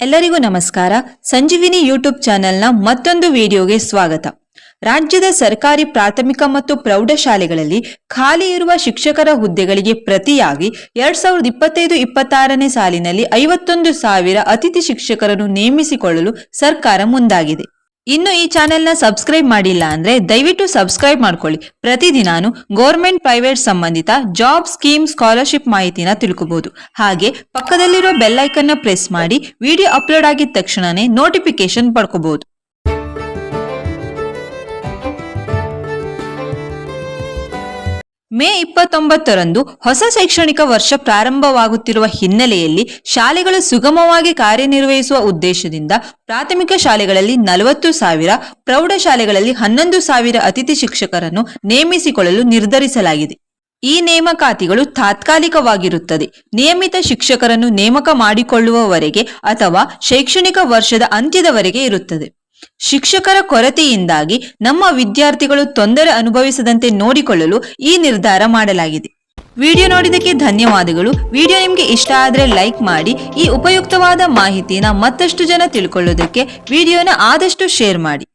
ಎಲ್ಲರಿಗೂ ನಮಸ್ಕಾರ. ಸಂಜೀವಿನಿ ಯೂಟ್ಯೂಬ್ ಚಾನೆಲ್ನ ಮತ್ತೊಂದು ವಿಡಿಯೋಗೆ ಸ್ವಾಗತ. ರಾಜ್ಯದ ಸರ್ಕಾರಿ ಪ್ರಾಥಮಿಕ ಮತ್ತು ಪ್ರೌಢಶಾಲೆಗಳಲ್ಲಿ ಖಾಲಿ ಇರುವ ಶಿಕ್ಷಕರ ಹುದ್ದೆಗಳಿಗೆ ಪ್ರತಿಯಾಗಿ ಎರಡ್ ಸಾವಿರದ ಇಪ್ಪತ್ತೈದು ಇಪ್ಪತ್ತಾರನೇ ಸಾಲಿನಲ್ಲಿ ಐವತ್ತೊಂದು ಸಾವಿರ ಅತಿಥಿ ಶಿಕ್ಷಕರನ್ನು ನೇಮಿಸಿಕೊಳ್ಳಲು ಸರ್ಕಾರ ಮುಂದಾಗಿದೆ. ಇನ್ನು ಈ ಚಾನೆಲ್ನ ಸಬ್ಸ್ಕ್ರೈಬ್ ಮಾಡಿಲ್ಲ ಅಂದ್ರೆ ದಯವಿಟ್ಟು ಸಬ್ಸ್ಕ್ರೈಬ್ ಮಾಡ್ಕೊಳ್ಳಿ. ಪ್ರತಿದಿನಾನು ಗೌರ್ಮೆಂಟ್ ಪ್ರೈವೇಟ್ ಸಂಬಂಧಿತ ಜಾಬ್ ಸ್ಕೀಮ್ ಸ್ಕಾಲರ್ಶಿಪ್ ಮಾಹಿತಿನ ತಿಳ್ಕೋಬಹುದು ಹಾಗೆ ಪಕ್ಕದಲ್ಲಿರೋ ಬೆಲ್ ಐಕನ್ನ ಪ್ರೆಸ್ ಮಾಡಿ, ವಿಡಿಯೋ ಅಪ್ಲೋಡ್ ಆಗಿದ ತಕ್ಷಣನೇ ನೋಟಿಫಿಕೇಶನ್ ಪಡ್ಕೋಬಹುದು ಮೇ ಇಪ್ಪತ್ತೊಂಬತ್ತರಂದು ಹೊಸ ಶೈಕ್ಷಣಿಕ ವರ್ಷ ಪ್ರಾರಂಭವಾಗುತ್ತಿರುವ ಹಿನ್ನೆಲೆಯಲ್ಲಿ ಶಾಲೆಗಳು ಸುಗಮವಾಗಿ ಕಾರ್ಯನಿರ್ವಹಿಸುವ ಉದ್ದೇಶದಿಂದ ಪ್ರಾಥಮಿಕ ಶಾಲೆಗಳಲ್ಲಿ ನಲವತ್ತು ಸಾವಿರ ಪ್ರೌಢಶಾಲೆಗಳಲ್ಲಿ ಹನ್ನೊಂದು ಸಾವಿರ ಅತಿಥಿ ಶಿಕ್ಷಕರನ್ನು ನೇಮಿಸಿಕೊಳ್ಳಲು ನಿರ್ಧರಿಸಲಾಗಿದೆ. ಈ ನೇಮಕಾತಿಗಳು ತಾತ್ಕಾಲಿಕವಾಗಿರುತ್ತದೆ. ನಿಯಮಿತ ಶಿಕ್ಷಕರನ್ನು ನೇಮಕ ಮಾಡಿಕೊಳ್ಳುವವರೆಗೆ ಅಥವಾ ಶೈಕ್ಷಣಿಕ ವರ್ಷದ ಅಂತ್ಯದವರೆಗೆ ಇರುತ್ತದೆ. ಶಿಕ್ಷಕರ ಕೊರತೆಯಿಂದಾಗಿ ನಮ್ಮ ವಿದ್ಯಾರ್ಥಿಗಳು ತೊಂದರೆ ಅನುಭವಿಸದಂತೆ ನೋಡಿಕೊಳ್ಳಲು ಈ ನಿರ್ಧಾರ ಮಾಡಲಾಗಿದೆ. ವಿಡಿಯೋ ನೋಡಿದ್ದಕ್ಕೆ ಧನ್ಯವಾದಗಳು. ವಿಡಿಯೋ ನಿಮಗೆ ಇಷ್ಟ ಆದರೆ ಲೈಕ್ ಮಾಡಿ, ಈ ಉಪಯುಕ್ತವಾದ ಮಾಹಿತಿನ ಮತ್ತಷ್ಟು ಜನ ತಿಳ್ಕೊಳ್ಳೋದಕ್ಕೆ ವಿಡಿಯೋನ ಆದಷ್ಟು ಶೇರ್ ಮಾಡಿ.